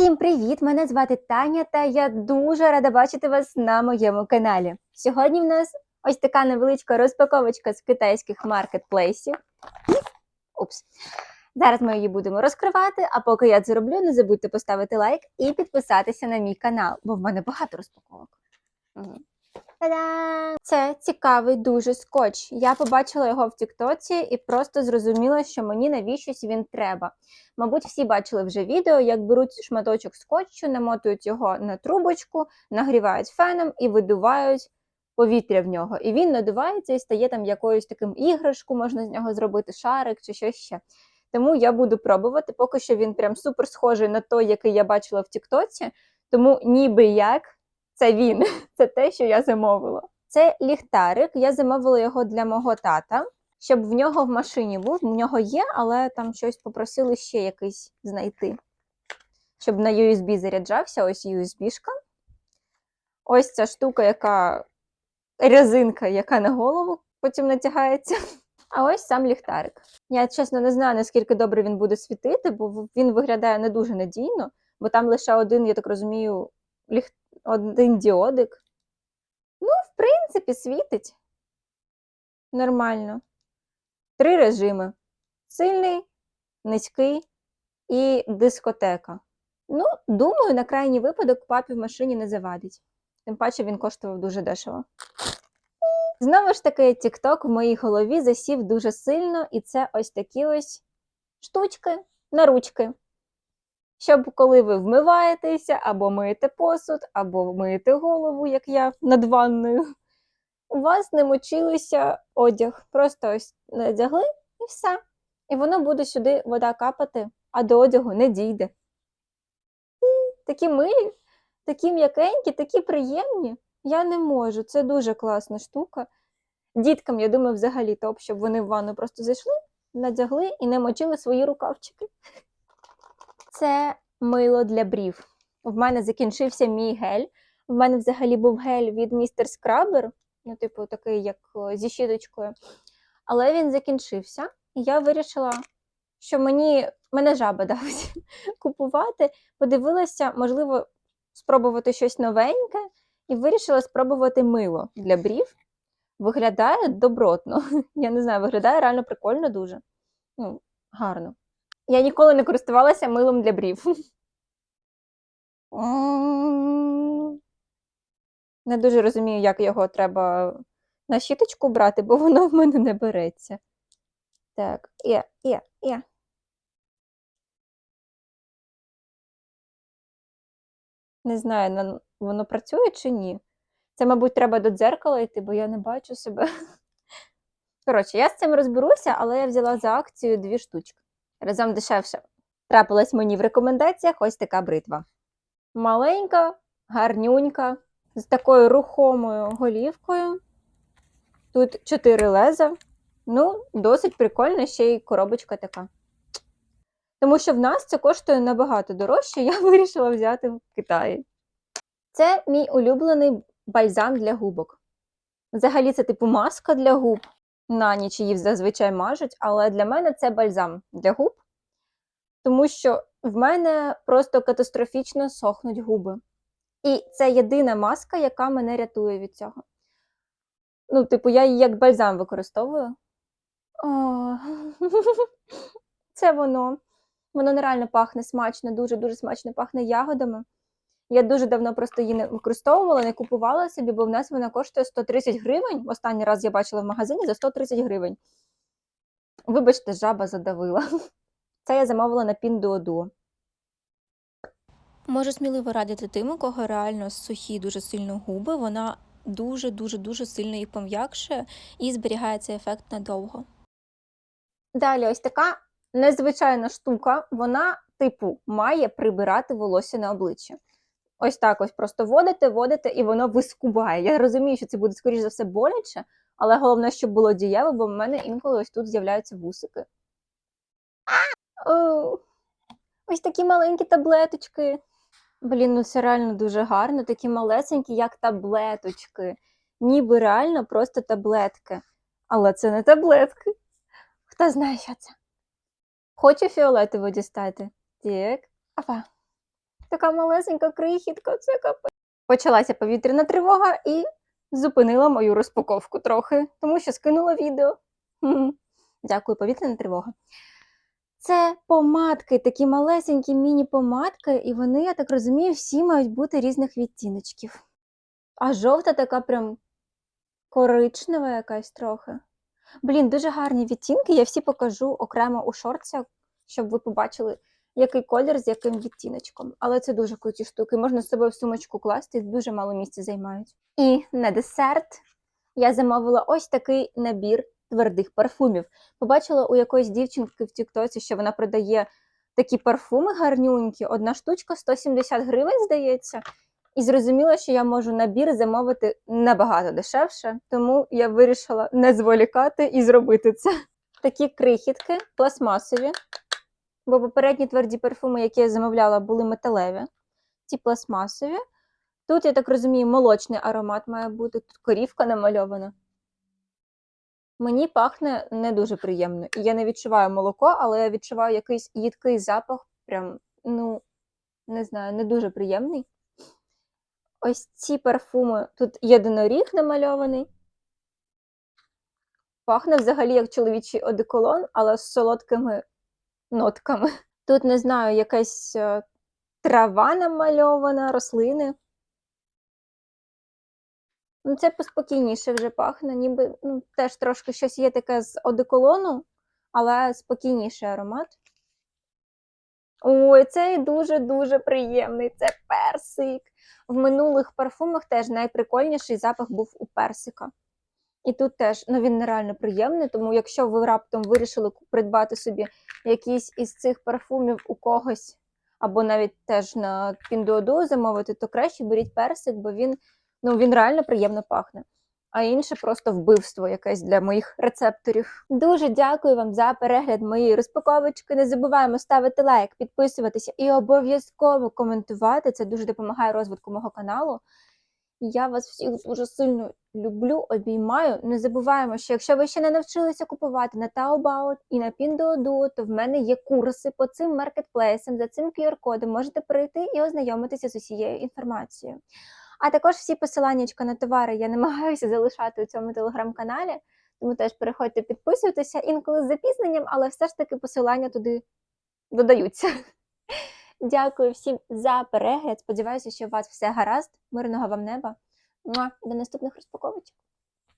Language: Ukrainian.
Всім привіт! Мене звати Таня, та я дуже рада бачити вас на моєму каналі. Сьогодні в нас ось така невеличка розпаковочка з китайських маркетплейсів. Упс. Зараз ми її будемо розкривати, а поки я це роблю, не забудьте поставити лайк і підписатися на мій канал, бо в мене багато розпаковок. Мгм. Та-дам! Це цікавий дуже скотч. Я побачила його в Тіктоці і просто зрозуміла, що мені навіщось він треба. Мабуть, всі бачили вже відео, як беруть шматочок скотчу, намотують його на трубочку, нагрівають феном і видувають повітря в нього. І він надувається і стає там якоюсь таким іграшку, можна з нього зробити шарик чи щось ще. Тому я буду пробувати. Поки що він прям супер схожий на той, який я бачила в Тіктоці. Тому ніби як це він, це те, що я замовила. Це ліхтарик. Я замовила його для мого тата щоб в нього в машині був. В нього є, але там щось попросили ще якийсь знайти. Щоб на USB заряджався, ось USB-шка. Ось ця штука, яка резинка, яка на голову потім натягається. А ось сам ліхтарик. Я чесно не знаю, наскільки добре він буде світити, бо він виглядає не дуже надійно, бо там лише один, я так розумію, ліх... один діодик. Ну, в принципі, світить. Нормально. Три режими: сильний, низький і дискотека. Ну, думаю, на крайній випадок папі в машині не завадить. Тим паче він коштував дуже дешево. Знову ж таки, TikTok в моїй голові засів дуже сильно, і це ось такі ось штучки на ручки. Щоб коли ви вмиваєтеся, або миєте посуд, або миєте голову, як я над ванною, у вас не мочилися одяг. Просто ось надягли і все. І воно буде сюди вода капати, а до одягу не дійде. І такі милі, такі м'якенькі, такі приємні. Я не можу. Це дуже класна штука. Діткам, я думаю, взагалі топ, щоб вони в ванну просто зайшли, надягли і не мочили свої рукавчики. Це мило для брів. В мене закінчився мій гель. В мене взагалі був гель від містер Скрабер ну, типу, такий, як зі щіточкою. Але він закінчився, і я вирішила, що мені мене жаба давить купувати. Подивилася, можливо, спробувати щось новеньке, і вирішила спробувати мило для брів. Виглядає добротно. Я не знаю, виглядає реально прикольно дуже. Ну, гарно. Я ніколи не користувалася милом для брів. Не дуже розумію, як його треба на щіточку брати, бо воно в мене не береться. Так, є, є, є. Не знаю, воно працює чи ні. Це, мабуть, треба до дзеркала йти, бо я не бачу себе. Коротше, я з цим розберуся, але я взяла за акцію дві штучки. Разом дешевше. Трапилась мені в рекомендаціях ось така бритва. Маленька, гарнюнька з такою рухомою голівкою. Тут чотири леза. Ну, досить прикольно, ще й коробочка така. Тому що в нас це коштує набагато дорожче, я вирішила взяти в Китаї. Це мій улюблений бальзам для губок. Взагалі, це типу маска для губ. На ніч її зазвичай мажуть, але для мене це бальзам для губ, тому що в мене просто катастрофічно сохнуть губи. І це єдина маска, яка мене рятує від цього. Ну, типу, я її як бальзам використовую. О, це воно. Воно нереально пахне смачно, дуже-дуже смачно пахне ягодами. Я дуже давно просто її не використовувала, не купувала собі, бо в нас вона коштує 130 гривень. Останній раз я бачила в магазині за 130 гривень. Вибачте, жаба задавила. Це я замовила на Pinduoduo. Можу сміливо радити тим, у кого реально сухі дуже сильно губи, вона дуже-дуже дуже сильно їх пом'якшує і зберігає цей ефект надовго. Далі, ось така незвичайна штука, вона, типу, має прибирати волосся на обличчя. Ось так ось просто водите, водите, і воно вискубає. Я розумію, що це буде, скоріш за все, боляче, але головне, щоб було дієво, бо в мене інколи ось тут з'являються вусики. О, ось такі маленькі таблеточки. Блін, ну це реально дуже гарно, такі малесенькі, як таблеточки. Ніби реально просто таблетки. Але це не таблетки. Хто знає, що це? Хочу фіолетово дістати. Так. Опа. Так така малесенька крихітка, це капець. Почалася повітряна тривога і зупинила мою розпаковку трохи, тому що скинула відео. Дякую, повітряна тривога. Це помадки, такі малесенькі міні-помадки, і вони, я так розумію, всі мають бути різних відтіночків. А жовта така прям коричнева якась трохи. Блін, дуже гарні відтінки. Я всі покажу окремо у шорцях, щоб ви побачили, який колір з яким відтіночком. Але це дуже круті штуки. Можна з собою в сумочку класти, дуже мало місця займають. І на десерт я замовила ось такий набір твердих парфумів. Побачила у якоїсь дівчинки в Тіктоці, що вона продає такі парфуми гарнюнькі. Одна штучка 170 гривень, здається. І зрозуміла, що я можу набір замовити набагато дешевше, тому я вирішила не зволікати і зробити це. Такі крихітки пластмасові, бо попередні тверді парфуми, які я замовляла, були металеві. Ці пластмасові. Тут, я так розумію, молочний аромат має бути, тут корівка намальована. Мені пахне не дуже приємно. Я не відчуваю молоко, але я відчуваю якийсь їдкий запах, прям, ну, не знаю, не дуже приємний. Ось ці парфуми. Тут єдиноріг намальований. Пахне взагалі як чоловічий одеколон, але з солодкими нотками. Тут, не знаю, якась е, трава намальована, рослини. Ну, це поспокійніше вже пахне, ніби ну, теж трошки щось є таке з одеколону, але спокійніший аромат. Ой, цей дуже-дуже приємний. Це персик. В минулих парфумах теж найприкольніший запах був у персика. І тут теж ну, він нереально приємний, тому якщо ви раптом вирішили придбати собі якийсь із цих парфумів у когось, або навіть теж на Pinduoduo замовити, то краще беріть персик, бо він, ну, він реально приємно пахне. А інше просто вбивство якесь для моїх рецепторів. Дуже дякую вам за перегляд моєї розпаковочки. Не забуваємо ставити лайк, підписуватися і обов'язково коментувати. Це дуже допомагає розвитку мого каналу. Я вас всіх дуже сильно люблю, обіймаю. Не забуваємо, що якщо ви ще не навчилися купувати на Taobao і на Pinduoduo, то в мене є курси по цим маркетплейсам, за цим QR-кодом можете прийти і ознайомитися з усією інформацією. А також всі посилання на товари я намагаюся залишати у цьому телеграм-каналі, тому теж переходьте, підписуйтеся інколи з запізненням, але все ж таки посилання туди додаються. Дякую всім за перегляд. Сподіваюся, що у вас все гаразд. Мирного вам неба. До наступних розпаковочок.